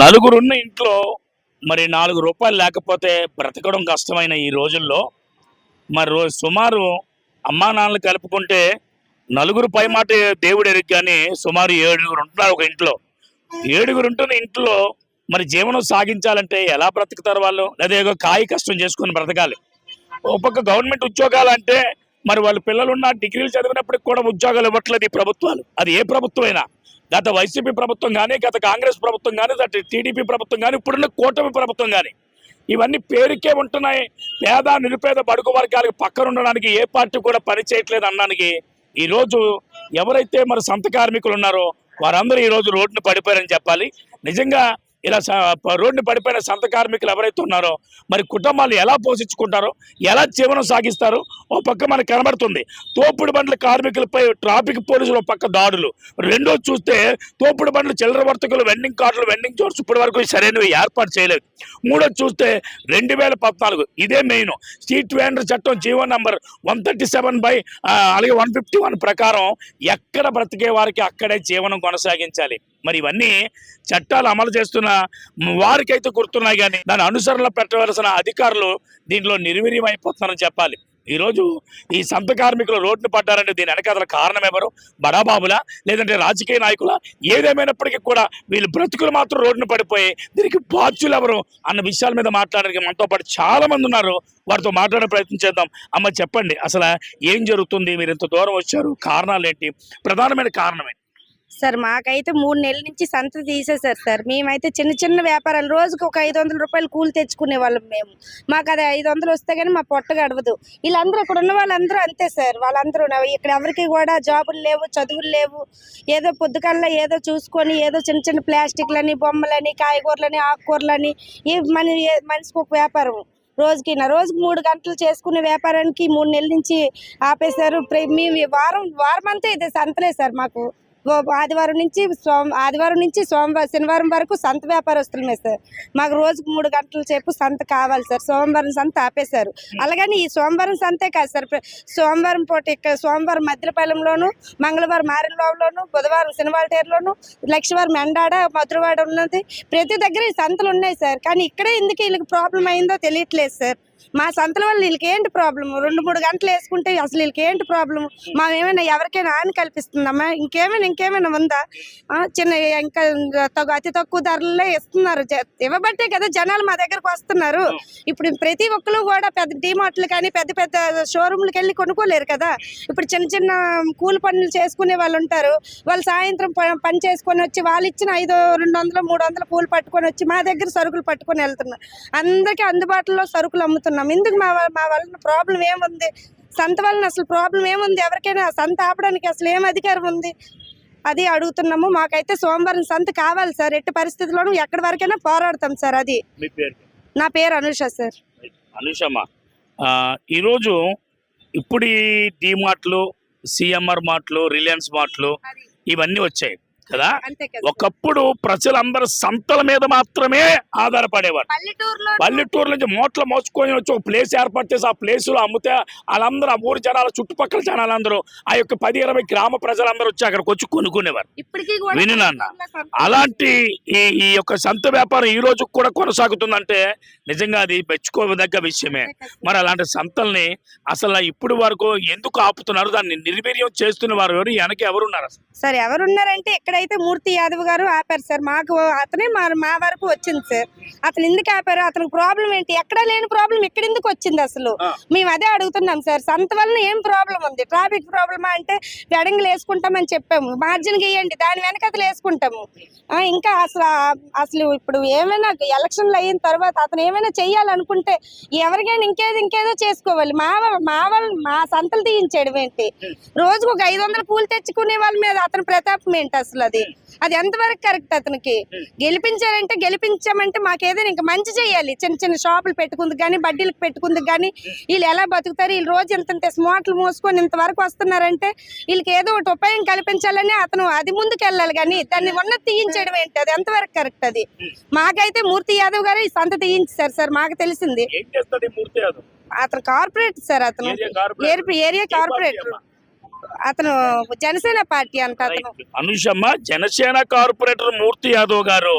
నలుగురున్న ఇంట్లో మరి నాలుగు రూపాయలు లేకపోతే బ్రతకడం కష్టమైన ఈ రోజుల్లో మరి రోజు సుమారు అమ్మా నాన్నలు కలుపుకుంటే నలుగురు పై మాట దేవుడు ఎరుగు కానీ సుమారు ఏడుగురు ఉంటున్నారు ఒక ఇంట్లో. ఏడుగురు ఉంటున్న ఇంట్లో మరి జీవనం సాగించాలంటే ఎలా బ్రతుకుతారు వాళ్ళు? లేదా ఏదో కాయి కష్టం చేసుకొని బ్రతకాలి. ఒక్కొక్క గవర్నమెంట్ ఉద్యోగాలు అంటే మరి వాళ్ళ పిల్లలున్న డిగ్రీలు చదివినప్పటికి కూడా ఉద్యోగాలు ఇవ్వట్లేదు ఈ ప్రభుత్వాలు. అది ఏ ప్రభుత్వం అయినా గత వైసీపీ ప్రభుత్వం కానీ గత కాంగ్రెస్ ప్రభుత్వం కానీ గత టీడీపీ ప్రభుత్వం కానీ ఇప్పుడున్న కూటమి ప్రభుత్వం కానీ ఇవన్నీ పేరుకే ఉంటున్నాయి. పేద నిరుపేద బడుగు వర్గాలకు పక్కన ఉండడానికి ఏ పార్టీ కూడా పనిచేయట్లేదు అన్నానికి అనడానికి ఈరోజు ఎవరైతే మరి సంత కార్మికులు ఉన్నారో వారందరూ ఈరోజు రోడ్డును పడిపోయారని చెప్పాలి. నిజంగా ఇలా స- పడిపోయిన సంత కార్మికులు ఎవరైతే ఉన్నారో మరి కుటుంబాలు ఎలా పోషించుకుంటారో ఎలా జీవనం సాగిస్తారో ఓ పక్క మనకు కనబడుతుంది. తోపుడు బండ్ల కార్మికులపై ట్రాఫిక్ పోలీసులు పక్క దాడులు. రెండో చూస్తే తోపుడు బండ్లు చిల్లర వర్తకులు వెండింగ్ కార్డులు వెండింగ్ చోట్స్ ఇప్పటి వరకు సరైనవి ఏర్పాటు చేయలేదు. మూడో చూస్తే రెండు వేల పద్నాలుగు ఇదే మెయిన్. స్ట్రీట్ వెండర్ చట్టం GO number one thirty seven by అలాగే వన్ ఫిఫ్టీ వన్ ప్రకారం ఎక్కడ బ్రతికే వారికి అక్కడే జీవనం కొనసాగించాలి. మరి ఇవన్నీ చట్టాలు అమలు చేస్తున్న వారికైతే గుర్తున్నాయి కానీ దాని అనుసరణ పెట్టవలసిన అధికారులు దీనిలో నిర్వీర్యమైపోతున్నారని చెప్పాలి. ఈరోజు ఈ సంత కార్మికులు రోడ్డున పడ్డారంటే దీని వెనకాల కారణం ఎవరు? బడాబాబులా? లేదంటే రాజకీయ నాయకుల? ఏదేమైనప్పటికీ కూడా వీళ్ళు బ్రతుకులు మాత్రం రోడ్డున పడిపోయి దీనికి బాధ్యులు ఎవరు? అన్న విషయాల మీద మాట్లాడడానికి మనతో పాటు చాలామంది ఉన్నారు. వారితో మాట్లాడే ప్రయత్నం చేద్దాం. అమ్మ చెప్పండి అసలు ఏం జరుగుతుంది? మీరు ఇంత దూరం వచ్చారు. కారణాలు ఏంటి ప్రధానమైన కారణం ఏంటి సార్ మాకైతే మూడు నెలల నుంచి సంత తీసేశారు సార్. మేమైతే చిన్న చిన్న వ్యాపారాలు రోజుకి ఒక ఐదు వందల రూపాయలు కూలి తెచ్చుకునే వాళ్ళం మేము. మాకు అది ఐదు వందలు వస్తే కానీ మా పొట్ట గడవదు. వీళ్ళందరూ ఇక్కడ ఉన్న వాళ్ళందరూ అంతే సార్. వాళ్ళందరూ ఇక్కడ ఎవరికి కూడా జాబులు లేవు చదువులు లేవు. ఏదో పొద్దుకల్లా ఏదో చూసుకొని ఏదో చిన్న చిన్న ప్లాస్టిక్లని బొమ్మలని కాయగూరలని ఆకుకూరలని ఈ మన మనిషికి ఒక వ్యాపారం. రోజుకి నా రోజుకి మూడు గంటలు చేసుకునే వ్యాపారానికి మూడు నెలల నుంచి ఆపేశారు. మేము వారం వారం అంతా ఇదే సంతలే సార్ మాకు. ఆదివారం నుంచి సోమ ఆదివారం నుంచి సోమవారం శనివారం వరకు సంత వ్యాపారస్తులమే సార్. మాకు రోజుకు మూడు గంటల సేపు సంత కావాలి సార్. సోమవారం సంత ఆపేశారు. అలాగని ఈ సోమవారం సంతే కాదు సార్. సోమవారం పూట ఇక్కడ సోమవారం మద్దిలపాలెంలోను మంగళవారం మారెల్లోను బుధవారం శనివారటేరులోను లక్షవారం ఎండాడ మధురవాడ ఉన్నది. ప్రతి దగ్గర ఈ సంతలు ఉన్నాయి సార్. కానీ ఇక్కడే ఎందుకు వీళ్ళకి ప్రాబ్లం అయిందో తెలియట్లేదు సార్. మా సంతల వల్ల వీళ్ళకి ఏంటి ప్రాబ్లం రెండు మూడు గంటలు వేసుకుంటే అసలు వీళ్ళకి ఏంటి ప్రాబ్లం మా ఏమైనా ఎవరికైనా హాని కల్పిస్తుందమ్మా? ఇంకేమైనా ఇంకేమైనా ఉందా? ఆ, చిన్న ఇంకా అతి తక్కువ ధరలే ఇస్తున్నారు. ఇవ్వబట్టే కదా జనాలు మా దగ్గరకు వస్తున్నారు. ఇప్పుడు ప్రతి ఒక్కరు కూడా పెద్ద డిమార్ట్లు కానీ పెద్ద పెద్ద షోరూమ్లకు వెళ్ళి కొనుక్కోలేరు కదా. ఇప్పుడు చిన్న చిన్న కూలి పనులు చేసుకునే వాళ్ళు ఉంటారు. వాళ్ళు సాయంత్రం ప- పని చేసుకొని వచ్చి వాళ్ళు ఇచ్చిన ఐదు రెండు వందలు మూడు వందలు కూలి పట్టుకొని వచ్చి మా దగ్గర సరుకులు పట్టుకొని వెళ్తున్నారు. అందరికీ అందుబాటులో సరుకులు అమ్ముతున్నారు. అమ్ముతున్నాం ఎందుకు మా మా వలన ప్రాబ్లం ఏముంది? సంత వలన అసలు ప్రాబ్లం ఏముంది? ఎవరికైనా సంత ఆపడానికి అసలు ఏం అధికారం ఉంది? అది అడుగుతున్నాము. మాకైతే సోమవారం సంత కావాలి సార్. ఎట్టి పరిస్థితుల్లోనూ ఎక్కడి వరకైనా పోరాడతాం సార్ అది. నా పేరు అనుష సార్. అనుషమ్మ. ఈరోజు ఇప్పుడు ఈ డిమార్ట్లు సిఎంఆర్ మార్ట్లు రిలయన్స్ మార్ట్లు ఇవన్నీ వచ్చాయి. కదా? ఒకప్పుడు ప్రజలందరూ సంతల మీద మాత్రమే ఆధారపడేవారు. పల్లెటూరు నుంచి మూట్ల మోసుకొని వచ్చి ఒక ప్లేస్ ఏర్పాటు చేసి ఆ ప్లేస్లో అమ్మితే వాళ్ళందరూ ఆ ఊరి జనాలు చుట్టుపక్కల జనాలందరూ ఆ యొక్క పది ఇరవై గ్రామ ప్రజలందరూ వచ్చి అక్కడికి వచ్చి కొనుక్కునేవారు. ఇప్పటికీ కూడా విను నాన్న. పల్లెటూరులో సంత అలాంటి ఈ ఈ యొక్క సంత వ్యాపారం ఈ రోజు కూడా కొనసాగుతుందంటే నిజంగా అది మెచ్చుకోదగ్గ విషయమే. మరి అలాంటి సంతల్ని అసలు ఇప్పుడు వరకు ఎందుకు ఆపుతున్నారు? దాన్ని నిర్వీర్యం చేస్తున్న వారు ఎవరు? వెనక ఎవరున్నారు సార్ ఎవరున్నారంటే ఇక్కడైతే మూర్తి యాదవ్ గారు ఆపారు సార్. మాకు అతనే మా మా వరకు వచ్చింది సార్. అతను ఎందుకు ఆపారు? అతనికి ప్రాబ్లం ఏంటి? ఎక్కడా లేని ప్రాబ్లం ఇక్కడ ఎందుకు వచ్చింది అసలు. మేము అదే అడుగుతున్నాం సార్. సంత వలన ఏం ప్రాబ్లం ఉంది? ట్రాఫిక్ ప్రాబ్లమా అంటే వెడంగులు వేసుకుంటామని చెప్పాము. మార్జిన్ గీయండి దాని వెనకతలు వేసుకుంటాము. ఆ, ఇంకా అసలు అసలు ఇప్పుడు ఏమైనా ఎలక్షన్లు అయిన తర్వాత అతను ఏమైనా చెయ్యాలనుకుంటే ఎవరికైనా ఇంకేదో ఇంకేదో చేసుకోవాలి. మా మా వాళ్ళు మా సంతలు తీయించేయడం ఏంటి? రోజుకు ఒక ఐదు వందల పూలు తెచ్చుకునే వాళ్ళ మీద అతని ప్రతాపం ఏంటి అసలు? అది. అది ఎంతవరకు కరెక్ట్ అతనికి? గెలిపించారంటే గెలిపించామంటే మాకేదైనా ఇంకా మంచి చేయాలి. చిన్న చిన్న షాపులు పెట్టుకుందుకు కానీ బడ్డీలకు పెట్టుకుందుకు కానీ వీళ్ళు ఎలా బతుకుతారు? వీళ్ళు రోజు ఇంత స్మార్ట్లు మోసుకొని ఇంతవరకు వస్తున్నారంటే వీళ్ళకి ఏదో ఒకటి ఉపాయం కల్పించాలని అతను అది ముందుకు వెళ్ళాలి కానీ దాన్ని ఉన్న తీయించడం ఏంటి అది ఎంతవరకు కరెక్ట్ అది? మాకైతే మూర్తి యాదవ్ గారు ఈ సంత తీయించారు సార్ మాకు తెలిసింది. అతను కార్పొరేట్ సార్ అతను. Area corporator. అతను జనసేన పార్టీ అంట అతను. అనుషమ్మ జనసేన కార్పొరేటర్ మూర్తి యాదవ్ గారు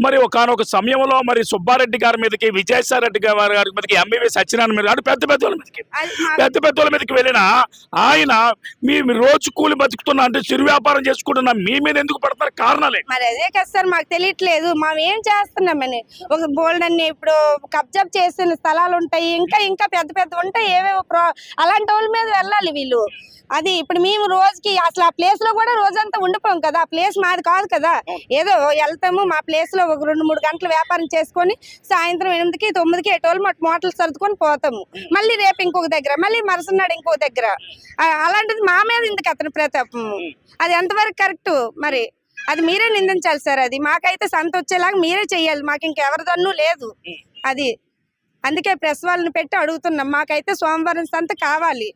మరి ఒకనొక సమయంలో మరి సుబ్బారెడ్డి గారి మీదకి విజయసాయి రెడ్డి గారి గారి మీదకి ఎంబీవీ సత్యనారాయణ మీద పెద్ద పెద్ద వాళ్ళ మీదకి పెద్ద పెద్ద వాళ్ళ మీదకి వెళ్ళిన ఆయన మీ రోజు కూలి బతుకుతున్నా అంటే చిరు వ్యాపారం చేసుకుంటున్నా మీ మీద ఎందుకు పడతారు కారణాలే మరి అదే కదా సార్ మాకు తెలియట్లేదు. మనం ఏం చేస్తున్నామని ఒక బోల్డ్ అన్ని ఇప్పుడు కబ్జా చేసిన స్థలాలు ఉంటాయి ఇంకా ఇంకా పెద్ద పెద్ద ఉంటాయి ఏవేవో అలాంటి వాళ్ళ మీద వెళ్ళాలి వీళ్ళు. అది ఇప్పుడు మేము రోజుకి అసలు ఆ ప్లేస్లో కూడా రోజంతా ఉండిపోం కదా. ఆ ప్లేస్ మాది కాదు కదా. ఏదో వెళ్తాము మా ప్లేస్లో ఒక రెండు మూడు గంటలు వ్యాపారం చేసుకొని సాయంత్రం ఎనిమిదికి తొమ్మిదికి ఎటోళ్ళు మా మోటలు సర్దుకొని పోతాము. మళ్ళీ రేపు ఇంకొక దగ్గర మళ్ళీ మరుసన్నాడు ఇంకొక దగ్గర. అలాంటిది మా మీద ఇందుకు అతని ప్రతాపం? అది ఎంతవరకు కరెక్ట్? మరి అది మీరే నిందించాలి సార్ అది. మాకైతే సంత వచ్చేలాగా మీరే చెయ్యాలి. మాకు ఇంకెవరిదన్ను లేదు. అది. అందుకే ప్రెస్ వాళ్ళని పెట్టి అడుగుతున్నాం. మాకైతే సోమవారం సంత కావాలి.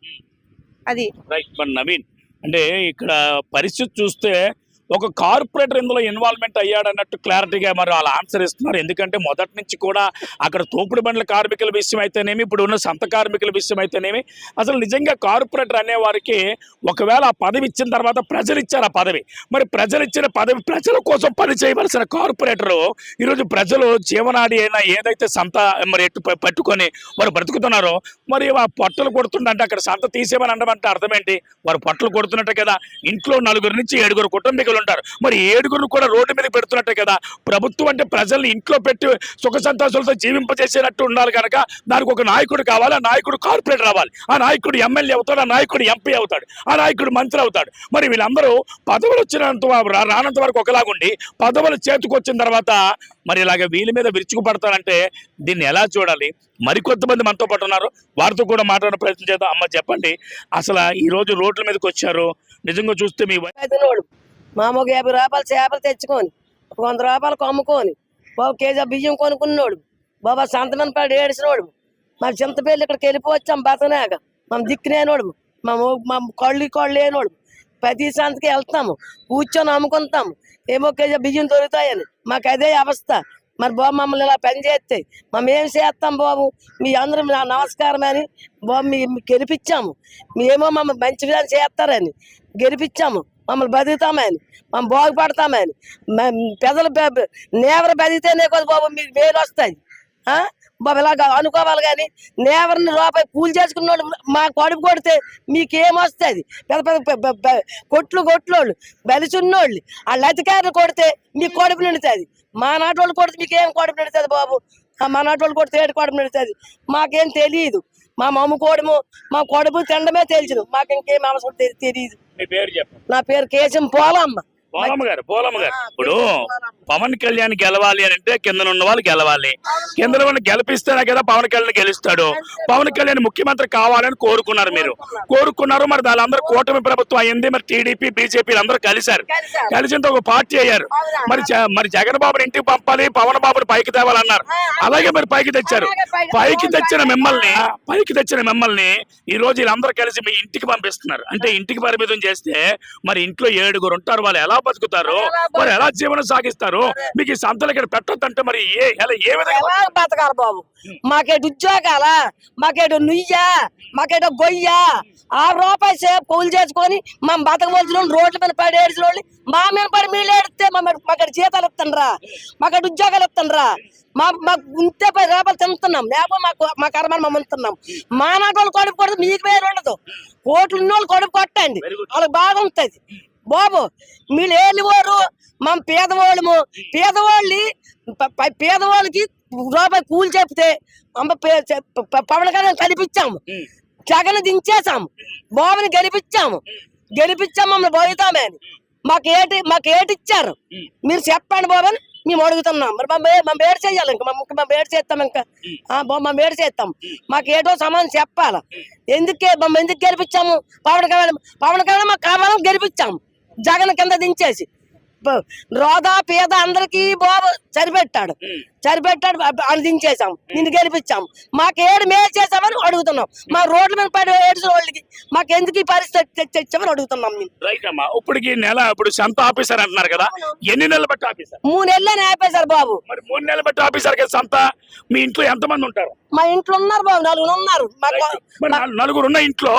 అది. రైట్ మరి నవీన్ అంటే ఇక్కడ పరిస్థితి చూస్తే ఒక కార్పొరేటర్ ఇందులో ఇన్వాల్వ్మెంట్ అయ్యాడన్నట్టు క్లారిటీగా మరి వాళ్ళు ఆన్సర్ ఇస్తున్నారు. ఎందుకంటే మొదటి నుంచి కూడా అక్కడ తోపుడు బండ్ల కార్మికుల విషయం అయితేనేమి ఇప్పుడు ఉన్న సంత కార్మికుల విషయం అయితేనేమి అసలు నిజంగా కార్పొరేటర్ అనే వారికి ఒకవేళ ఆ పదవి ఇచ్చిన తర్వాత ప్రజలు ఇచ్చారు ఆ పదవి. మరి ప్రజలు ఇచ్చిన పదవి ప్రజల కోసం పని చేయవలసిన కార్పొరేటరు ఈరోజు ప్రజలు జీవనాడి అయినా ఏదైతే సంత మరి ఎట్టు పట్టుకొని వారు బ్రతుకుతున్నారో మరి ఆ పొట్టలు కొడుతుండంటే అక్కడ సంత తీసేమని అనమంటే అర్థం ఏంటి? వారు పొట్టలు కొడుతున్నట్టే కదా. ఇంట్లో నలుగురు నుంచి ఏడుగురు కుటుంబీకులు ఉంటారు. మరి ఏడుగురు కూడా రోడ్డు మీద పెడుతున్నట్టే కదా. ప్రభుత్వం అంటే ప్రజల్ని ఇంట్లో పెట్టి సుఖ సంతోషాలతో జీవింపజేసేటట్టు ఉండాలి కనుక దానికి ఒక నాయకుడు కావాలి. ఆ నాయకుడు కార్పొరేట్ రావాలి ఆ నాయకుడు ఎమ్మెల్యే అవుతాడు. ఆ నాయకుడు ఎంపీ అవుతాడు. ఆ నాయకుడు మంత్రి అవుతాడు. మరి వీళ్ళందరూ పదవులు వచ్చినంత రానంత వరకు ఒకలాగుండి పదవులు చేతికి వచ్చిన తర్వాత మరి ఇలాగ వీళ్ళ మీద విరుచుకుపడతారంటే దీన్ని ఎలా చూడాలి? మరికొంతమంది మనతో పాటు ఉన్నారు. వారితో కూడా మాట్లాడే ప్రయత్నం చేద్దాం. అమ్మ చెప్పండి. అసలు ఈ రోజు రోడ్ల మీదకి వచ్చారు. నిజంగా చూస్తే మీ మామూలుగా మామూలు యాభై రూపాయలు చేపలు తెచ్చుకొని ఒక వంద రూపాయలు కొమ్ముకొని బాబు కేజీ బియ్యం కొనుక్కున్నాడు బాబా సంతమని పడి ఏడిసినోడు. మా చింతపల్లి ఇక్కడికి వెళ్ళిపోవచ్చాం బతనాక మనం దిక్కునేనోడు మా మా కళ్ళు కళ్ళు లేనోడు ప్రతి సంతకి వెళ్తాము కూర్చొని అమ్ముకుంటాము. ఏమో కేజీ బియ్యం దొరుకుతాయని. మాకు అదే అవస్థ. మరి బాబు మమ్మల్ని ఇలా పని చేస్తే మేము ఏం చేస్తాం బాబు? మీ అందరూ నా నమస్కారం అని బాబు మీ మీ గెలిపించాము. మేమో మమ్మల్ని మంచి విధానం చేస్తారని గెలిపించాము. మమ్మల్ని బతుకుతామని మనం బాగుపడతామని. మ- పెదలు నేవర నేవరు బతికితేనే కదా బాబు మీకు వేలు వస్తాయి. బాబు ఇలాగ అనుకోవాలి కానీ నేవరిని రూపాయి కూలి చేసుకున్న మా కడుపు కొడితే మీకేమొస్తుంది పెద్ద పెద్ద కొట్లు కొట్లోళ్ళు బలిచున్నోళ్ళు వాళ్ళ అధికారులు కొడితే మీ కడుపు నిండుతుంది. మా నాటోళ్ళు కొడితే మీకేం కడుపు నిండుతుంది బాబు? ఆ మా నాటోళ్ళు కొడితే ఏడు కడుపు నిండుతుంది? మాకేం తెలియదు. మా అమ్ముకోవడము మా కడుపు తినడమే తెలుసు మాకు ఇంకేం అవసరం తెలియదు నా పేరు కేశం పోలమ్మ. పోలమ్మ గారు పోలమ్మ గారు. ఇప్పుడు పవన్ కళ్యాణ్ గెలవాలి అని అంటే కింద ఉన్న వాళ్ళు గెలవాలి. కింద ఉన్న గెలిపిస్తేనే కదా పవన్ కళ్యాణ్ గెలుస్తాడు. పవన్ కళ్యాణ్ ముఖ్యమంత్రి కావాలని కోరుకున్నారు మీరు. కోరుకున్నారు. మరి వాళ్ళందరూ కూటమి ప్రభుత్వం అయింది మరి టీడీపీ బీజేపీ అందరూ కలిశారు. కలిసిన ఒక పార్టీ అయ్యారు. మరి మరి జగన్ బాబుని ఇంటికి పంపాలి పవన్ బాబుని పైకి తేవాలన్నారు. అలాగే మరి పైకి తెచ్చారు. పైకి తెచ్చిన మిమ్మల్ని పైకి తెచ్చిన మిమ్మల్ని ఈ రోజు వీళ్ళందరూ కలిసి మీ ఇంటికి పంపిస్తున్నారు. అంటే ఇంటికి పరిమితం చేస్తే మరి ఇంట్లో ఏడుగురు ఉంటారు వాళ్ళు ఎలా బతుకుతారు? మరి ఎలా జీవనం సాగిస్తారు? మీకు ఈ సంతలు ఇక్కడ పెట్టొద్దంటే మరి ఏ ఎలా ఏ విధంగా ఎలా బతకాలి బాబు? మాకేటు ఉద్యోగాలా మాకేటు నుయ్యా మాకేటో గొయ్యా ఆరు రూపాయలు సేపు కూలి చేసుకొని మా బతకవలసిన రోడ్ల మీద పడి ఏడిచిన వాళ్ళు మా మీద పడి మీరు ఏడిస్తే మా మాకు జీతాలు ఇస్తుండ్రా? మాకు ఉద్యోగాలు ఇస్తుండ్రా? మా మాకు ఉంటే పది రూపాయలు తింటున్నాం. లేకపోతే మాకు మా కర్మని మేము ఉంటున్నాం. మా నాటి వాళ్ళు కడుపు కొడితే మీకు వేరు ఉండదు. కోట్లు ఉన్న వాళ్ళు కడుపు కొట్టండి. వాళ్ళకి బాగుంటది. బాబు మీరు ఏలివారు మా పేదవాళ్ళము. పేదవాళ్ళని పేదవాళ్ళకి రూపాయి కూలి చెప్తే పవన్ కళ్యాణ్ కనిపించాము. జగన్ దించేసాము బాబుని గెలిపించాము. గెలిపించాము మమ్మల్ని బోగుతామే అని మాకు ఏటి మాకు ఏటి ఇచ్చారు. మీరు చెప్పండి బాబు అని మేము అడుగుతున్నాం. మరి మా మా వేడి చేయాలి ఇంకా? మా వేడి చేస్తాం ఇంకా? ఆ, బాబు మా వేడి చేస్తాం. మాకు ఏటో సమాధానం చెప్పాలి? ఎందుకే మమ్మల్ని ఎందుకు గెలిపించాము? పవన్ కళ్యాణ్ పవన్ కళ్యాణ్ మాకు కావాలని గెలిపించాము. జగన్ కింద దించేసి. రోదా పేద అందరికీ బాబు సరిపెట్టాడు. సరిపెట్టాడు అని దించేసాం నిన్ను గెలిపించాం. మాకు ఏడు మేలు చేసామని అడుగుతున్నాం. మా రోడ్ల మీద పడి ఏడ్చిన వాళ్ళకి మాకు ఎందుకు ఈ పరిస్థితి తెచ్చామని అడుగుతున్నాం రైట్ అమ్మా. ఇప్పటికి నెల ఇప్పుడు సంత ఆఫీసర్ అంటున్నారు కదా. ఎన్ని నెలలు బట్టి ఆఫీసర్? మూడు నెలలు ఆపేశారు బాబు. మరి మూడు నెలలు బట్టి ఆఫీసర్ కదా సంత. మీ ఇంట్లో ఎంతమంది ఉంటారు? మా ఇంట్లో ఉన్నారు బాబు నలుగురు ఉన్నారు. నలుగురు ఉన్న ఇంట్లో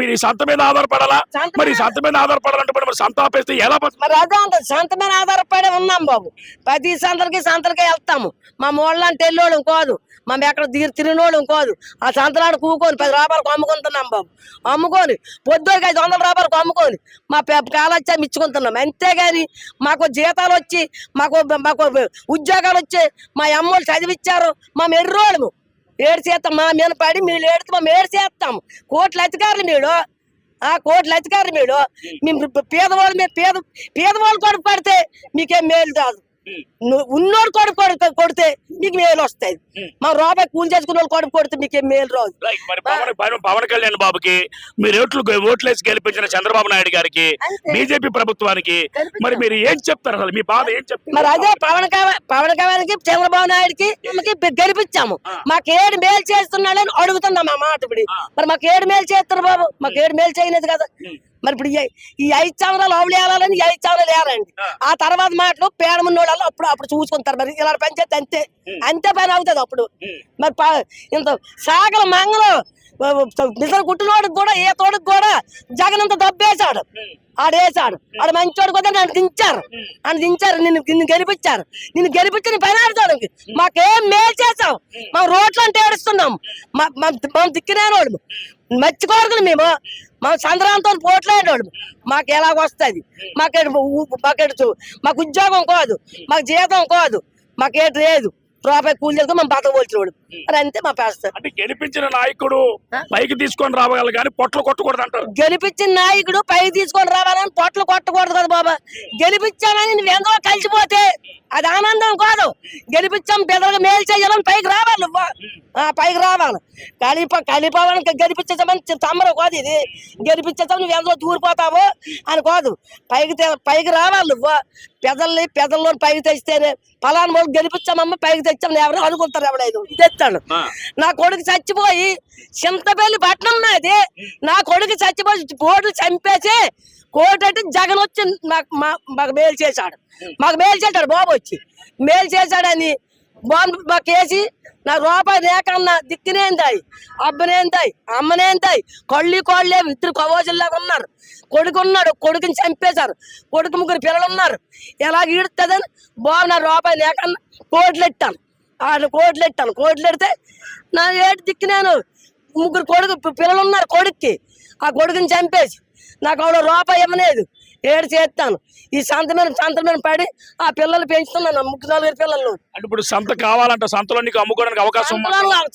మీరు సంత మీద ఆధారపడాలా? మరి సంత మీద ఆధారపడాలంటే మరి సంత ఆపేస్తే ఎలా మరి అదే సంత మీద ఆధారపడి ఉన్నాం బాబు. ప్రతి సంతలకి సంతలకి వెళ్తాము. మా మూళ్ళని తెల్లోళ్ళం కాదు. మేము ఎక్కడ తిరిగి తిరిగినోళ్ళం కాదు. ఆ సంతనాడు కూకొని పది రూపాయలకు అమ్ముకుంటున్నాం బాబు. అమ్ముకొని పొద్దుకి ఐదు వందల రూపాయలకు అమ్ముకొని మా కాలొచ్చా ఇచ్చుకుంటున్నాం. అంతేగాని మాకు జీతాలు వచ్చి మాకు మాకు ఉద్యోగాలు వచ్చి మా అమ్మోళ్ళు చదివిచ్చారు. మా మెర్రోళ్ళము. ఏడు చేస్తాం మా మీద పడి మీరు ఏడుతూ మేము ఏడు చేస్తాం కోట్ల అధికారులు మీరు ఆ కోట్ల అధికారులు మీరు మేము పేదవాళ్ళు మేము పేద పేదవాళ్ళు కొడుకు పడితే మీకేం మేలు కాదు. ఉన్నోడు కొడుకు కొడుకు కొడితే మీకు మేలు వస్తాయి. మా రూపాయి కూలి చేసుకున్న వాళ్ళు కొడుకు కొడితే మీకేం మేలు రాదు పవన్ కళ్యాణ్ బాబుకి మీరు ఓట్లు ఓట్లేసి గెలిపించిన చంద్రబాబు నాయుడు గారికి. బీజేపీ ప్రభుత్వానికి మరి మీరు ఏం చెప్తారు అసలు? మీ బాధ ఏం చెప్తారు మరి అదే పవన్ కళ్యాణ్ పవన్ కళ్యాణ్కి చంద్రబాబు నాయుడుకి గెలిపించాము. మాకు ఏడు మేలు చేస్తున్నాడని అడుగుతున్నాం ఆ మాట ఇప్పుడు. మరి మాకు ఏడు మేలు చేస్తారు బాబు. మాకు ఏడు మేలు చేయలేదు కదా. మరి ఇప్పుడు ఈ- ఐదు సంవత్సరాలు ఈ ఐదు వేయాలండి ఆ. తర్వాత మాటలు పేడమున్న వాళ్ళు అప్పుడు అప్పుడు చూసుకుంటారు మరి. ఇలా పనిచేస్తే అంతే. అంతే పని అవుతుంది అప్పుడు. మరి ఇంత సాగల మంగళం నిజం కుట్టినోడికి కూడా ఏ తోడికి కూడా జగన్ అంత దబ్బేశాడు. ఉం. ఆడు మంచోడు కూడా నన్ను దించారు. అని దించారు. నిన్ను నిన్ను గెలిపించారు. నిన్ను గెలిపించి నీ పని ఆడతాడు మాకేం మేలు చేసావు మా రోడ్లు అంటే ఏడుస్తున్నాం మా మా దిక్కునేవాడు మర్చికోరుకుని మేము మా చంద్రాంతో పోట్లాడేవాడు. మాకు ఎలాగ వస్తుంది? మాకేడు మాకేడు మాకు ఉద్యోగం కాదు. మాకు జీతం కాదు. మాకేటి లేదు. రూపాయి కూలి చేసుకుని మేము బతకవలసినోడు మరి అంతే మా పేస్తారు అంటే గెలిపించిన నాయకుడు? పైకి తీసుకొని రావాలి కానీ పొట్లు కొట్టకూడదు అంటారు. గెలిపించిన నాయకుడు పైకి తీసుకొని రావాలని పొట్లు కొట్టకూడదు కదా బాబా. గెలిపించామని నువ్వు ఎందులో కలిసిపోతే అది ఆనందం కాదు. గెలిపించాం పిల్లలకు మేలు చేయాలని పైకి రావాలి నువ్వు. ఆ, పైకి రావాలి. కలిప కలిపవని గెలిపించేసామని తమ్మరు కాదు ఇది. గెలిపించేసాం నువ్వు ఎందులో దూరిపోతావు అని కాదు. పైకి పైకి రావాలి నువ్వు. పెదల్ని పెదల్లో పైకి తెచ్చితేనే ఫలానా వాళ్ళు గెలిపించామమ్మ పైకి తెచ్చామని ఎవరు అనుకుంటారు తెచ్చాను ఆ. నా కొడుకు చచ్చిపోయి చింతపల్లి పట్నం నాది. నా కొడుకు చచ్చిపోయి కోట్లు చంపేసి కోటటి జగన్ వచ్చి మాకు మా- మాకు మేలు చేశాడు. మాకు మేలు చేశాడు బాబు వచ్చి. మేలు చేశాడని బాంబు మాకు వేసి నా రూపాయి లేకన్నా దిక్కునేందాయి అబ్బనేందాయి అమ్మనేందాయి కళ్ళు కోళ్ళే ఇద్దరు కవోజుల్లాగా ఉన్నారు. కొడుకు ఉన్నాడు కొడుకుని చంపేశారు. కొడుకు ముగ్గురు పిల్లలు ఉన్నారు. ఎలా ఈడుతుందని బాబు నా రూపాయి లేకన్నా కోట్లు ఎట్టాను వాళ్ళు కోట్లు ఎట్టాను కోట్లు ఎడితే నా ఏడు దిక్కునేను. ముగ్గురు కొడుకు పిల్లలు ఉన్నారు కొడుక్కి. ఆ కొడుకుని చంపేసి నాకు ఆవిడ రూపాయి ఇవ్వలేదు. ఏడు చేస్తాను. ఈ సంత మీద సంత మీద పడి ఆ పిల్లలు పెంచుతున్నాను ముగ్గురు నలుగురు పిల్లలు. అంటే ఇప్పుడు సంత కావాలంటే సంతలో నీకు అమ్ముకోవడానికి అవకాశం?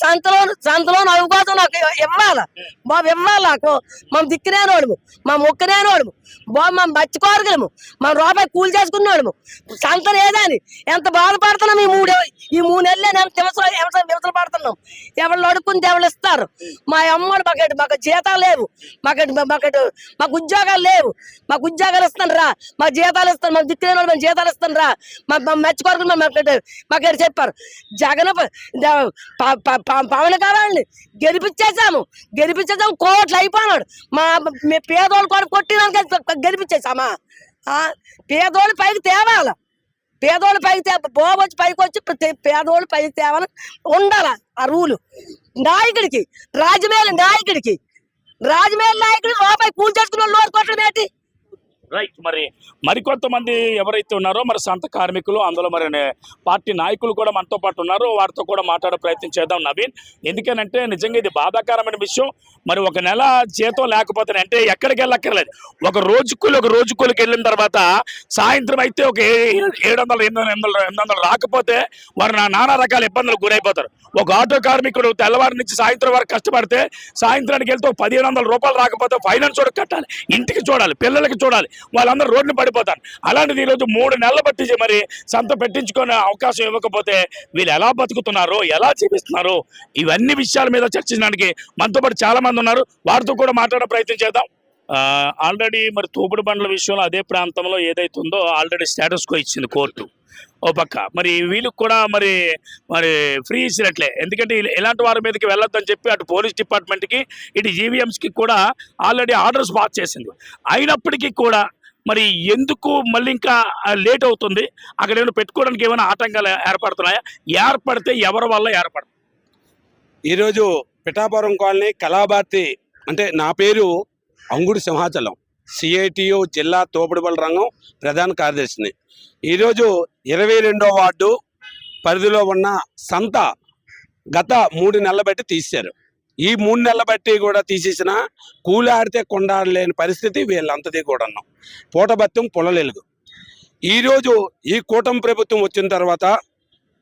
సంతలో సంతలో అవకాశం నాకు ఇవ్వాలి? బాబు ఇవ్వాలి నాకు? మా దిక్కునేనోడు మా మొక్కనేనోడు బాబు మా మర్చిపోరగలము మా రూపాయి కూలి చేసుకున్నాడు సంత లేదని ఎంత బాధపడుతున్నాం ఈ మూడు ఈ మూడు నెలలే నేను దివసాలు వివసలు పడుతున్నాం. ఎవరు అడుక్కుంటే ఎవరు ఇస్తారు? మా అమ్మడు మాకు మాకు జీతాలు లేవు. మాకు మాకు మాకు ఉద్యోగాలు లేవు. మాకు ఉద్యోగాలు ఇస్తాను రా మా జీతాలు ఇస్తాను మా దిక్కులేని వాళ్ళు మేము జీతాలు ఇస్తాను రా మా మెచ్చుకోరకు మెచ్చుకోరు మాకు చెప్పారు. జగన్ పవన్ కావాలని గెలిపించేసాము గెలిపించేసాము కోట్లు అయిపోయినాడు. మా పేదోళ్ళు కూడా కొట్టినాక గెలిపించేసామా ఆ, పేదోళ్ళు పైకి తేవాల. పేదోళ్ళు పైకి తే బోబు పైకి వచ్చి పేదోళ్ళు పైకి తేవాలని ఉండాల ఆ రూలు. నాయకుడికి రాజమేలు నాయకుడికి రాజమేలు నాయకుడికి రూపాయి కూల్ చేసుకున్న వాళ్ళు కొట్టడం ఏంటి? రైట్ మరి మరికొంతమంది ఎవరైతే ఉన్నారో మరి సంత కార్మికులు అందులో మరి పార్టీ నాయకులు కూడా మనతో పాటు ఉన్నారు. వారితో కూడా మాట్లాడే ప్రయత్నం చేద్దాం నవీన్. ఎందుకనంటే నిజంగా ఇది బాధాకరమైన విషయం. మరి ఒక నెల జీతం లేకపోతే అంటే ఎక్కడికి వెళ్ళక్కర్లేదు. ఒక రోజు కూలి ఒక రోజు కూలికి వెళ్ళిన తర్వాత సాయంత్రం అయితే ఒక ఏడు వందల ఎనిమిది వందలు ఎనిమిది వందలు రాకపోతే వారు నా నానా రకాల ఇబ్బందులకు గురైపోతారు. ఒక ఆటో కార్మికుడు తెల్లవారి నుంచి సాయంత్రం వరకు కష్టపడితే సాయంత్రానికి వెళ్తే ఒక పదిహేను వందల రూపాయలు రాకపోతే ఫైనాన్స్ కూడా కట్టాలి. ఇంటికి చూడాలి పిల్లలకి చూడాలి. వాళ్ళందరూ రోడ్డుని పడిపోతారు. అలాంటిది ఈరోజు మూడు నెలలు బట్టి మరి సంత పెట్టించుకునే అవకాశం ఇవ్వకపోతే వీళ్ళు ఎలా బతుకుతున్నారు ఎలా జీవిస్తున్నారు? ఇవన్నీ విషయాల మీద చర్చించడానికి మనతో పాటు చాలా మంది ఉన్నారు. వారితో కూడా మాట్లాడే ప్రయత్నం చేద్దాం. ఆల్రెడీ మరి తోపుడు బండ్ల విషయంలో అదే ప్రాంతంలో ఏదైతుందో ఉందో ఆల్రెడీ స్టేటస్కో ఇచ్చింది కోర్టు. ఓ పక్క. మరి వీళ్ళకి కూడా మరి మరి ఫ్రీ ఇచ్చినట్లే. ఎందుకంటే వీళ్ళు ఎలాంటి వారి మీదకి వెళ్ళొద్దని చెప్పి అటు పోలీస్ డిపార్ట్మెంట్కి ఇటు జీవీఎంస్కి కూడా ఆల్రెడీ ఆర్డర్స్ పాస్ చేసింది. అయినప్పటికీ కూడా మరి ఎందుకు మళ్ళీ ఇంకా లేట్ అవుతుంది? అక్కడ ఏమైనా పెట్టుకోవడానికి ఏమైనా ఆటంకాలు ఏర్పడుతున్నాయా? ఏర్పడితే ఎవరి వల్ల ఏర్పడుతుంది ఈరోజు పిఠాపురం కాలనీ కళాభారతి అంటే నా పేరు అంగుడి సింహాచలం. సిఐటియు జిల్లా తోపుడుబల రంగం ప్రధాన కార్యదర్శిని. ఈరోజు ఇరవై రెండో వార్డు పరిధిలో ఉన్న సంత గత మూడు నెలల బట్టి తీశారు. ఈ మూడు నెలల బట్టి కూడా తీసేసిన కూలాడితే కొండాడలేని పరిస్థితి వీళ్ళంతది కూడా ఉన్నాం పూటబత్తం పొలలెలుగు ఈరోజు ఈ కూటమి ప్రభుత్వం వచ్చిన తర్వాత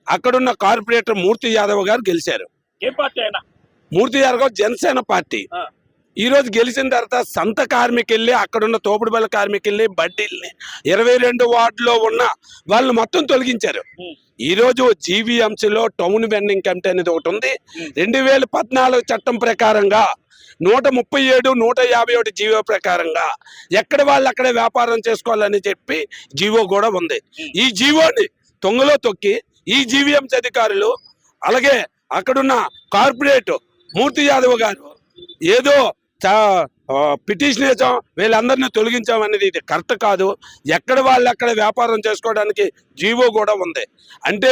అక్కడున్న కార్పొరేటర్ మూర్తి యాదవ్ గారు గెలిచారు. ఏ పార్టీ అయినా? మూర్తి యాదవ్ జనసేన పార్టీ. ఆ. ఈ రోజు గెలిచిన తర్వాత సంత కార్మికెళ్ళి అక్కడున్న తోపుడుబల కార్మికెళ్ళి బడ్డీల్ని ఇరవై రెండు వార్డులో ఉన్న వాళ్ళు మొత్తం తొలగించారు ఉం. ఈ రోజు జీవీఎంసీలో టౌన్ బెండింగ్ కమిటీ అనేది ఒకటి ఉంది. రెండు వేల పద్నాలుగు చట్టం ప్రకారంగా నూట ముప్పై ఏడు నూట యాభై ఒకటి జీవో ప్రకారంగా ఎక్కడ వాళ్ళు అక్కడే వ్యాపారం చేసుకోవాలని చెప్పి జీవో కూడా ఉంది. ఈ జీవోని తొంగలో తొక్కి ఈ జీవీఎంసీ అధికారులు అలాగే అక్కడున్న కార్పొరేట్ మూర్తి యాదవ్ గారు ఏదో చా పిటిషన్ వేసాం వీళ్ళందరినీ తొలగించాం అనేది ఇది కరెక్ట్ కాదు. ఎక్కడ వాళ్ళు అక్కడ వ్యాపారం చేసుకోవడానికి జీవో కూడా ఉంది. అంటే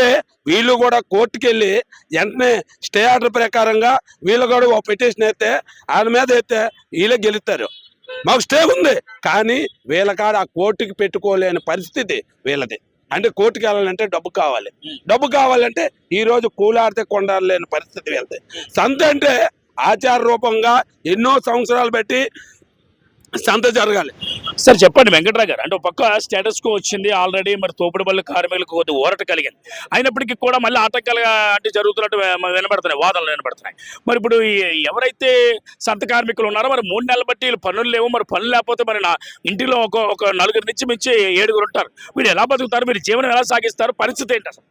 వీళ్ళు కూడా కోర్టుకి వెళ్ళి వెంటనే స్టే ఆర్డర్ ప్రకారంగా వీళ్ళు కూడా ఓ పిటిషన్ అయితే ఆయన మీద అయితే వీళ్ళే గెలుస్తారు. మాకు స్టే ఉంది కానీ వీళ్ళ కాడ ఆ కోర్టుకి పెట్టుకోలేని పరిస్థితి వీళ్ళది. అంటే కోర్టుకి వెళ్ళాలంటే డబ్బు కావాలి. డబ్బు కావాలంటే ఈరోజు కూలాడితే కొండాలేని పరిస్థితి వెళ్తాయి సంత అంటే ఆచార రూపంగా ఎన్నో సంవత్సరాలు బట్టి సంత జరగాలి. సార్ చెప్పండి వెంకట్రావు గారు. అంటే ఒక పక్క స్టేటస్ కో వచ్చింది ఆల్రెడీ మరి తోపుడు బళ్ళు కార్మికులకు కొద్ది ఊరట కలిగింది. అయినప్పటికీ కూడా మళ్ళీ ఆటంకాలుగా అంటే జరుగుతున్నట్టు వినబడుతున్నాయి వాదనలు వినబడుతున్నాయి. మరి ఇప్పుడు ఎవరైతే సంత కార్మికులు ఉన్నారో మరి మూడు నెలల బట్టి వీళ్ళు పనులు లేవు మరి పనులు లేకపోతే మరి నా ఇంటిలో ఒక ఒక నలుగురు నుంచి మించి ఏడుగురు ఉంటారు. మీరు ఎలా బతుకుతారు? మీరు జీవనం ఎలా సాగిస్తారు? పరిస్థితి ఏంటి అసలు?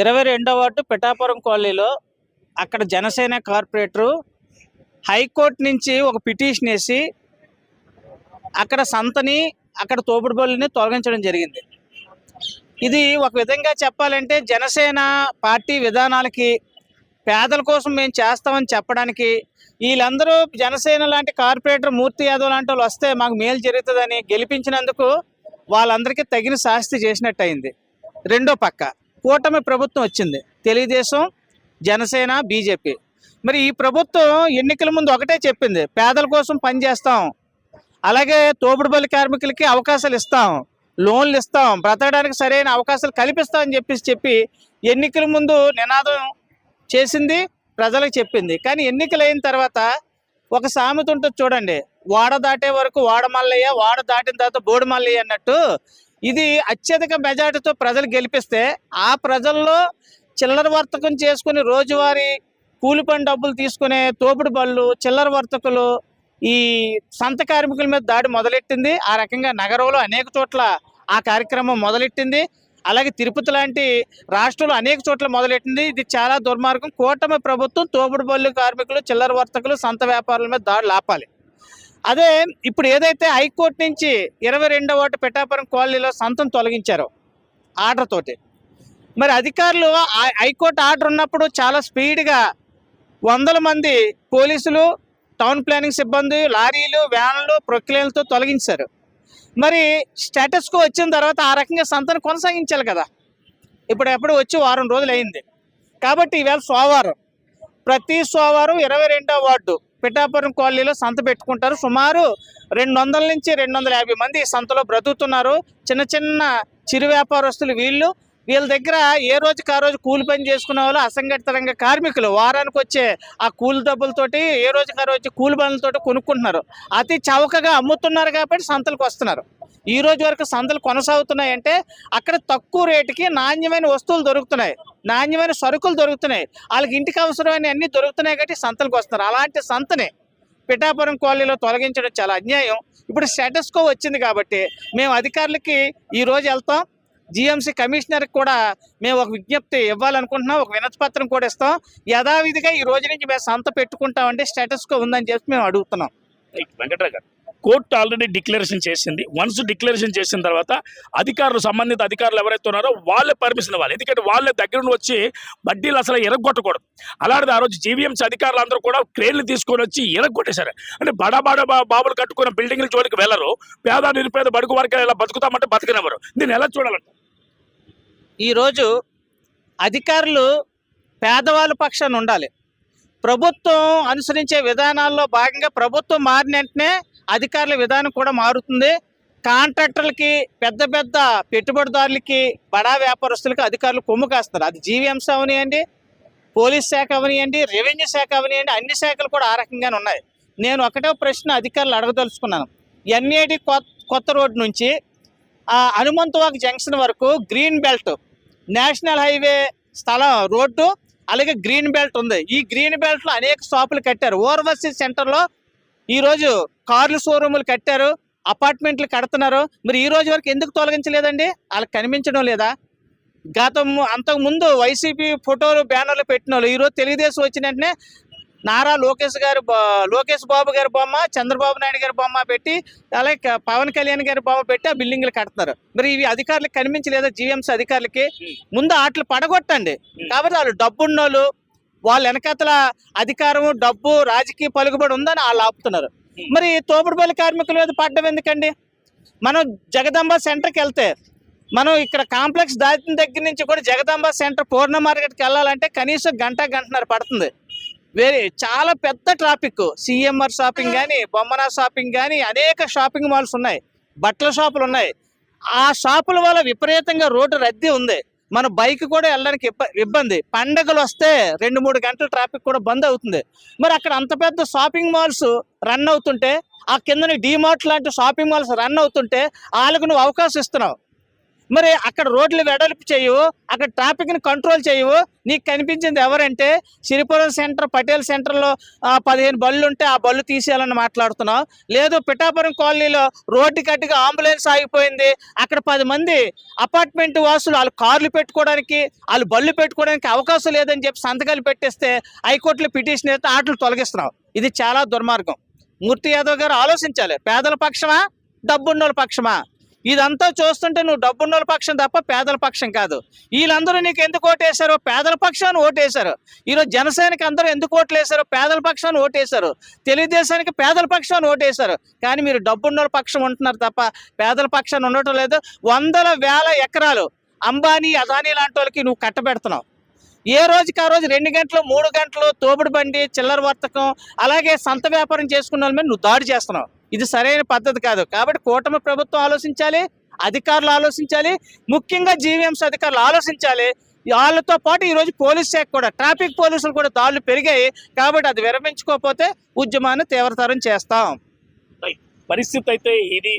ఇరవై రెండవ వార్డు పిఠాపురం కాలనీలో అక్కడ జనసేన కార్పొరేటరు హైకోర్టు నుంచి ఒక పిటిషన్ వేసి అక్కడ సంతని అక్కడ తోపుడుబొల్లిని తొలగించడం జరిగింది. ఇది ఒక విధంగా చెప్పాలంటే జనసేన పార్టీ విధానాలకి పేదల కోసం మేము చేస్తామని చెప్పడానికి వీళ్ళందరూ జనసేన లాంటి కార్పొరేటర్ మూర్తి యాదవ్ లాంటి వాళ్ళు వస్తే మాకు మేలు జరుగుతుందని గెలిపించినందుకు వాళ్ళందరికీ తగిన శాస్తి చేసినట్టు అయింది రెండో పక్క కూటమి ప్రభుత్వం వచ్చింది. తెలుగుదేశం జనసేన బీజేపీ. మరి ఈ ప్రభుత్వం ఎన్నికల ముందు ఒకటే చెప్పింది పేదల కోసం పనిచేస్తాం అలాగే తోపుడుబల్లి కార్మికులకి అవకాశాలు ఇస్తాం లోన్లు ఇస్తాం బ్రతకడానికి సరైన అవకాశాలు కల్పిస్తాం అని చెప్పేసి చెప్పి ఎన్నికల ముందు నినాదం చేసింది ప్రజలకు చెప్పింది. కానీ ఎన్నికలు అయిన తర్వాత ఒక సామెత ఉంటుంది చూడండి వాడ దాటే వరకు వాడ మల్లయ్య వాడ దాటిన తర్వాత బోడి మల్లయ్య అన్నట్టు. ఇది అత్యధిక మెజార్టీతో ప్రజలు గెలిపిస్తే ఆ ప్రజల్లో చిల్లర వర్తకం చేసుకుని రోజువారీ కూలి పని డబ్బులు తీసుకునే తోపుడు బళ్ళు చిల్లర వర్తకులు ఈ సంత కార్మికుల మీద దాడి మొదలెట్టింది. ఆ రకంగా నగరంలో అనేక చోట్ల ఆ కార్యక్రమం మొదలెట్టింది. అలాగే తిరుపతి లాంటి రాష్ట్రంలో అనేక చోట్ల మొదలెట్టింది. ఇది చాలా దుర్మార్గం. కూటమి ప్రభుత్వం తోపుడు బళ్ళు కార్మికులు చిల్లర వర్తకులు సంత వ్యాపారుల మీద దాడులు ఆపాలి అదే ఇప్పుడు ఏదైతే హైకోర్టు నుంచి ఇరవై రెండో వాటి పెట్టాపురం కాలనీలో సంతం తొలగించారో ఆర్డర్ తోటి మరి అధికారులు ఆ- హైకోర్టు ఆర్డర్ ఉన్నప్పుడు చాలా స్పీడ్గా వందల మంది పోలీసులు టౌన్ ప్లానింగ్ సిబ్బంది లారీలు వ్యాన్లు ప్రొక్లేన్లతో తొలగించారు. మరి స్టేటస్కు వచ్చిన తర్వాత ఆ రకంగా సంతను కొనసాగించాలి కదా. ఇప్పుడు ఎప్పుడు వచ్చి వారం రోజులు అయింది. కాబట్టి ఈవేళ సోమవారం ప్రతి సోమవారం ఇరవై రెండో వార్డు పిఠాపురం కాలనీలో సంత పెట్టుకుంటారు. సుమారు రెండు వందల నుంచి రెండు వందల యాభై మంది సంతలో బ్రతుకుతున్నారు. చిన్న చిన్న చిరు వ్యాపారస్తులు వీళ్ళు వీళ్ళ దగ్గర ఏ రోజుకి ఆ రోజు కూలి పని చేసుకునే వాళ్ళు అసంఘటిత రంగ కార్మికులు. వారానికి వచ్చే ఆ కూలి డబ్బులతోటి ఏ రోజుకి ఆ రోజు కూలి పనులతోటి కొనుక్కుంటున్నారు. అతి చౌకగా అమ్ముతున్నారు కాబట్టి సంతలకు వస్తున్నారు. ఈ రోజు వరకు సంతలు కొనసాగుతున్నాయంటే అక్కడ తక్కువ రేటుకి నాణ్యమైన వస్తువులు దొరుకుతున్నాయి. నాణ్యమైన సరుకులు దొరుకుతున్నాయి. వాళ్ళకి ఇంటికి అవసరమైన అన్ని దొరుకుతున్నాయి కాబట్టి సంతలకు వస్తున్నారు. అలాంటి సంతని పిఠాపురం కాలనీలో తొలగించడం చాలా అన్యాయం. ఇప్పుడు స్టేటస్కో వచ్చింది కాబట్టి మేము అధికారులకి ఈరోజు వెళ్తాం. జిఎంసీ కమిషనర్ కూడా మేము ఒక విజ్ఞప్తి ఇవ్వాలనుకుంటున్నాం ఒక వినతిపత్రం కూడా ఇస్తాం. యథావిధిగా ఈ రోజు నుంచి మేము సంత పెట్టుకుంటామంటే స్టేటస్ ఉందని చెప్పి మేము అడుగుతున్నాం. వెంకటరావు గారు కోర్టు ఆల్రెడీ డిక్లరేషన్ చేసింది. వన్స్ డిక్లరేషన్ చేసిన తర్వాత అధికారులు సంబంధిత అధికారులు ఎవరైతే ఉన్నారో వాళ్ళే పర్మిషన్ ఇవ్వాలి. ఎందుకంటే వాళ్ళే దగ్గర వచ్చి వడ్డీలు అసలు ఎరగొట్టకూడదు. అలాంటిది ఆ రోజు జీవీఎంసీ అధికారులు అందరూ కూడా క్రేన్లు తీసుకొని వచ్చి ఎరగొట్టేశారు. అంటే బడా బడా బా- బాబులు కట్టుకున్న బిల్డింగ్ల జోలికి వెళ్ళరు. పేద నిరుపేద బడుగు వర్గాలు ఇలా బతుకుతామంటే బతకనివ్వరు. దీన్ని ఎలా చూడాలంటే ఈరోజు అధికారులు పేదవాళ్ళ పక్షాన ఉండాలి. ప్రభుత్వం అనుసరించే విధానాల్లో భాగంగా ప్రభుత్వం మారిన వెంటనే అధికారుల విధానం కూడా మారుతుంది. కాంట్రాక్టర్లకి పెద్ద పెద్ద పెట్టుబడిదారులకి బడా వ్యాపారస్తులకి అధికారులు కొమ్ము కాస్తారు అది జీవీఎంస అవనియండి పోలీస్ శాఖ అవనియండి రెవెన్యూ శాఖ అవనియండి అన్ని శాఖలు కూడా ఆ రకంగానే ఉన్నాయి. నేను ఒకటే ప్రశ్న అధికారులు అడగదలుచుకున్నాను. ఎన్ఏడి కొత్త రోడ్ నుంచి ఆ హనుమంతవాక్ జంక్షన్ వరకు గ్రీన్ బెల్ట్ నేషనల్ హైవే స్థలం రోడ్డు అలాగే గ్రీన్ బెల్ట్ ఉంది. ఈ గ్రీన్ బెల్ట్లో అనేక షాపులు కట్టారు. ఓవర్సీస్ సెంటర్లో ఈరోజు ఈ రోజు కార్లు షోరూములు కట్టారు. అపార్ట్మెంట్లు కడుతున్నారు. మరి ఈ రోజు వరకు ఎందుకు తొలగించలేదండి? వాళ్ళకి కనిపించడం లేదా? గతం అంతకు ముందు వైసీపీ ఫోటోలు బ్యానర్లు పెట్టిన వాళ్ళు ఈరోజు తెలుగుదేశం వచ్చిన వెంటనే నారా లోకేష్ గారి లోకేష్ బాబు గారి బొమ్మ చంద్రబాబు నాయుడు గారి బొమ్మ పెట్టి అలాగే పవన్ కళ్యాణ్ గారి బొమ్మ పెట్టి ఆ బిల్డింగ్లు కడుతున్నారు. మరి ఇవి అధికారులకు కనిపించలేదా జీఎంసీ అధికారులకి? ముందు ఆటలు పడగొట్టండి. కాబట్టి వాళ్ళు డబ్బున్నోళ్ళు వాళ్ళ వెనకతల అధికారం డబ్బు రాజకీయ పలుకుబడి ఉందని వాళ్ళు ఆపుతున్నారు. మరి తోపుడుపల్లి కార్మికుల మీద పడ్డం ఎందుకండి? మనం జగదంబ సెంటర్కి వెళ్తే మనం ఇక్కడ కాంప్లెక్స్ దాటిన దగ్గర నుంచి కూడా జగదాంబ సెంటర్ పూర్ణ మార్కెట్కి వెళ్ళాలంటే కనీసం గంట గంటన్నర పడుతుంది. వేరే చాలా పెద్ద ట్రాఫిక్ సిఎంఆర్ షాపింగ్ కానీ బొమ్మన షాపింగ్ కానీ అనేక షాపింగ్ మాల్స్ ఉన్నాయి. బట్టల షాపులు ఉన్నాయి. ఆ షాపుల వల్ల విపరీతంగా రోడ్డు రద్దీ ఉంది. మన బైక్ కూడా వెళ్ళడానికి ఇబ్బంది ఇబ్బంది. పండగలు వస్తే రెండు మూడు గంటల ట్రాఫిక్ కూడా బంద్ అవుతుంది. మరి అక్కడ అంత పెద్ద షాపింగ్ మాల్స్ రన్ అవుతుంటే ఆ కిందని డిమార్ట్ లాంటి షాపింగ్ మాల్స్ రన్ అవుతుంటే వాళ్ళకు నువ్వు అవకాశం ఇస్తున్నావు. మరి అక్కడ రోడ్లు వెడల్పు చేయవు అక్కడ ట్రాఫిక్ని కంట్రోల్ చేయవు. నీకు కనిపించింది ఎవరంటే సిరిపురం సెంటర్ పటేల్ సెంటర్లో పదిహేను బళ్ళు ఉంటే ఆ బళ్ళు తీసేయాలని మాట్లాడుతున్నావు. లేదు పిఠాపురం కాలనీలో రోడ్డు కట్టుగా అంబులెన్స్ ఆగిపోయింది. అక్కడ పది మంది అపార్ట్మెంట్ వాసులు వాళ్ళు కార్లు పెట్టుకోవడానికి వాళ్ళు బళ్ళు పెట్టుకోవడానికి అవకాశం లేదని చెప్పి సంతకాలు పెట్టేస్తే హైకోర్టులో పిటిషన్ అయితే ఆటలు తొలగిస్తున్నావు. ఇది చాలా దుర్మార్గం. మూర్తి యాదవ్ గారు ఆలోచించాలి. పేదల పక్షమా? డబ్బున్నోళ్ళ పక్షమా? ఇదంతా చూస్తుంటే నువ్వు డబ్బున్నోళ్ళ పక్షం తప్ప పేదల పక్షం కాదు. వీళ్ళందరూ నీకు ఎందుకు ఓటేశారు? పేదల పక్షాన్ని ఓటేశారు. ఈరోజు జనసేనకి అందరూ ఎందుకు ఓట్లేశారు? పేదల పక్షాన్ని ఓటేశారు. తెలుగుదేశానికి పేదల పక్షాన్ని ఓటేశారు. కానీ మీరు డబ్బున్నోళ్ళ పక్షం ఉంటున్నారు తప్ప పేదల పక్షాన్ని ఉండటం లేదు. వందల వేల ఎకరాలు అంబానీ అదానీ లాంటి వాళ్ళకి నువ్వు కట్టబెడుతున్నావు. ఏ రోజుకి ఆ రోజు రెండు గంటలు మూడు గంటలు తోపుడు బండి చిల్లర వర్తకం అలాగే సంత వ్యాపారం చేసుకున్న వాళ్ళ మీద నువ్వు దాడి చేస్తున్నావు. ఇది సరైన పద్ధతి కాదు. కాబట్టి కూటమి ప్రభుత్వం ఆలోచించాలి అధికారులు ఆలోచించాలి ముఖ్యంగా జీవీఎంసీ అధికారులు ఆలోచించాలి. వాళ్ళతో పాటు ఈరోజు పోలీస్ శాఖ కూడా ట్రాఫిక్ పోలీసులు కూడా దాడులు పెరిగాయి. కాబట్టి అది విరమించుకోకపోతే ఉద్యమాన్ని తీవ్రతరం చేస్తాం. పరిస్థితి అయితే ఇది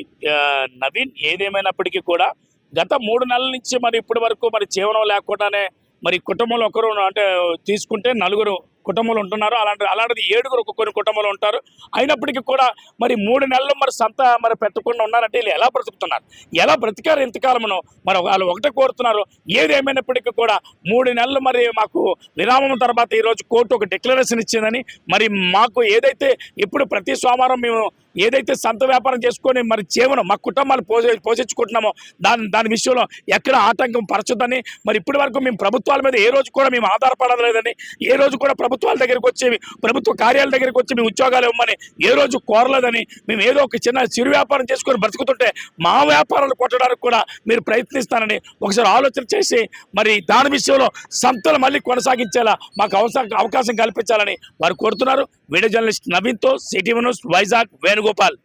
నవీన్ ఏదేమైనప్పటికీ కూడా గత మూడు నెలల నుంచి మరి ఇప్పటి వరకు మరి జీవనం లేకుండానే మరి కుటుంబంలో ఒకరు అంటే తీసుకుంటే నలుగురు కుటుంబాలు ఉంటున్నారు. అలాంటి అలాంటిది ఏడుగురు కొన్ని కుటుంబాలు ఉంటారు. అయినప్పటికీ కూడా మరి మూడు నెలలు మరి సంత మరి పెట్టకుండా ఉన్నారంటే వీళ్ళు ఎలా బ్రతుకుతున్నారు? ఎలా బ్రతికారు ఇంతకాలమును? మరి వాళ్ళు ఒకటే కోరుతున్నారు. ఏదేమైనప్పటికీ కూడా మూడు నెలలు మరి మాకు విరామం తర్వాత ఈరోజు కోర్టు ఒక డిక్లరేషన్ ఇచ్చిందని మరి మాకు ఏదైతే ఇప్పుడు ప్రతి సోమవారం మేము ఏదైతే సంత వ్యాపారం చేసుకొని మరి జీవనం మా కుటుంబాలు పోషి పోషించుకుంటున్నామో దాని దాని విషయంలో ఎక్కడ ఆటంకం పరచొద్దని మరి ఇప్పటి వరకు మేము ప్రభుత్వాల మీద ఏ రోజు కూడా మేము ఆధారపడలేదని ఏ రోజు కూడా ప్రభుత్వాల దగ్గరికి వచ్చి ప్రభుత్వ కార్యాల దగ్గరికి వచ్చి మేము ఉద్యోగాలు ఇవ్వమని ఏ రోజు కోరలేదని మేము ఏదో ఒక చిన్న చిరు వ్యాపారం చేసుకొని బ్రతుకుతుంటే మా వ్యాపారాలు కొట్టడానికి కూడా మీరు ప్రయత్నిస్తానని ఒకసారి ఆలోచన చేసి మరి దాని విషయంలో సంతలు మళ్ళీ కొనసాగించేలా మాకు అవకాశం కల్పించాలని వారు కోరుతున్నారు. వీడియో జర్నలిస్ట్ నవీన్తో సిటీ న్యూస్ వైజాగ్ వేణుగోపాల్.